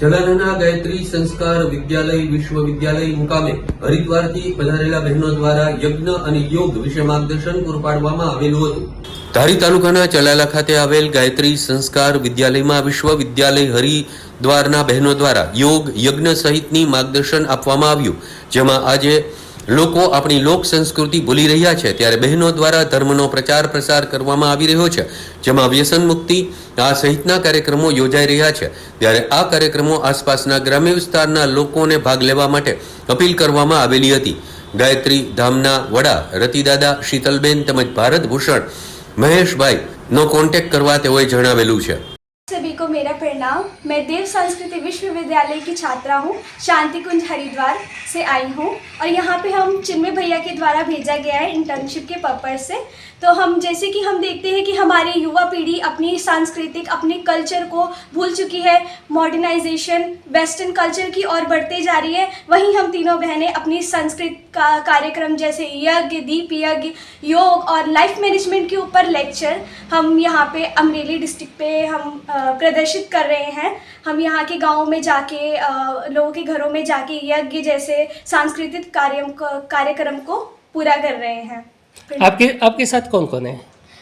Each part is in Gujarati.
જલાલના ગાયત્રી સંસ્કાર વિદ્યાલય, વિશ્વવિદ્યાલય મુકામે હરિદ્વારથી પધારેલા બહેનો દ્વારા યજ્ઞ અને યોગ વિશે માર્ગદર્શન પૂરું પાડવામાં આવેલું હતું. ધારી તાલુકાના ચલાલા ખાતે આવેલ ગાયત્રી સંસ્કાર વિદ્યાલયમાં વિશ્વવિદ્યાલય હરિદ્વારના બહેનો દ્વારા યોગ, યજ્ઞ સહિતની માર્ગદર્શન આપવામાં આવ્યું, જેમાં આજે લોકો આપણી લોક સંસ્કૃતિ ભૂલી રહ્યા છે, ત્યારે બહેનો દ્વારા ધર્મનો પ્રચાર પ્રસાર કરવામાં આવી રહ્યો છે, જેમાં વ્યસન મુક્તિ આ સહિતના કાર્યક્રમો યોજાઈ રહ્યા છે. ત્યારે આ કાર્યક્રમો આસપાસના ગ્રામ્ય વિસ્તારના લોકોને ભાગ લેવા માટે અપીલ કરવામાં આવેલી હતી. ગાયત્રી ધામના વડા રતિદાદા શીતલબેન તેમજ ભારત ભૂષણ મહેશભાઈ નો કોન્ટેક્ટ કરવા તેઓએ જણાવેલું છે. સભી કો મેરા प्रणाम मैं देव संस्कृति विश्वविद्यालय की छात्रा हूँ शांति कुंज हरिद्वार से आई हूँ और यहाँ पे हम चिन्मय भैया के द्वारा भेजा गया है इंटर्नशिप के पर्पज से। तो हम, जैसे कि हम देखते हैं कि हमारी युवा पीढ़ी अपनी सांस्कृतिक, अपने कल्चर को भूल चुकी है मॉडर्नाइजेशन वेस्टर्न कल्चर की ओर बढ़ते जा रही है। वहीं हम तीनों बहनें अपनी संस्कृत का कार्यक्रम जैसे यज्ञ, दीप यज्ञ, योग और लाइफ मैनेजमेंट के ऊपर लेक्चर हम यहाँ पे अमरेली डिस्ट्रिक्ट पे हम प्रदर्शित कर रहे हैं। हम यहाँ के गाँव में जाके लोगों के घरों में जाके यज्ञ जैसे सांस्कृतिक कार्य कार्यक्रम को पूरा कर रहे हैं। आपके आपके साथ कौन कौन है?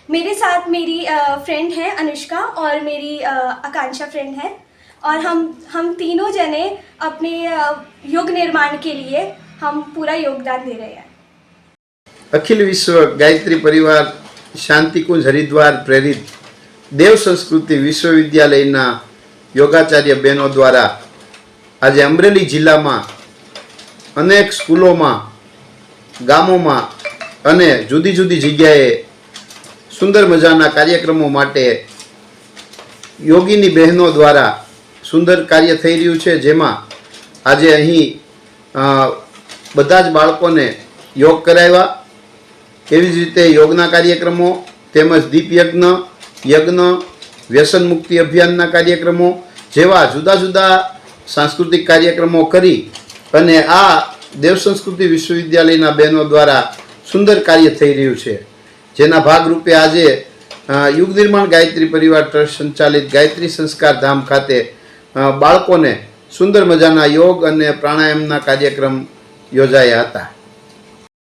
मेरे साथ मेरी फ्रेंड है अनुष्का और मेरी आकांक्षा फ्रेंड है। और हम हम तीनों जने अपने योग निर्माण के लिए हम पूरा योगदान दे रहे हैं। अखिल विश्व गायत्री परिवार शांति कुंज हरिद्वार प्रेरित। દેવ સંસ્કૃતિ વિશ્વવિદ્યાલયના યોગાચાર્ય બહેનો દ્વારા આજે અમરેલી જિલ્લામાં અનેક સ્કૂલોમાં, ગામોમાં અને જુદી જુદી જગ્યાએ સુંદર મજાના કાર્યક્રમો માટે યોગીની બહેનો દ્વારા સુંદર કાર્ય થઈ રહ્યું છે, જેમાં આજે અહીં બધા જ બાળકોને યોગ કરાવ્યા. એવી જ રીતે યોગના કાર્યક્રમો તેમજ દીપ યજ્ઞ, વ્યસન મુક્તિ અભિયાનના કાર્યક્રમો જેવા જુદા જુદા સાંસ્કૃતિક કાર્યક્રમો કરી અને આ દેવ સંસ્કૃતિ વિશ્વવિદ્યાલયના બહેનો દ્વારા સુંદર કાર્ય થઈ રહ્યું છે. જેના ભાગરૂપે આજે યુગ નિર્માણ ગાયત્રી પરિવાર ટ્રસ્ટ સંચાલિત ગાયત્રી સંસ્કાર ધામ ખાતે બાળકોને સુંદર મજાના યોગ અને પ્રાણાયામના કાર્યક્રમ યોજાયા હતા.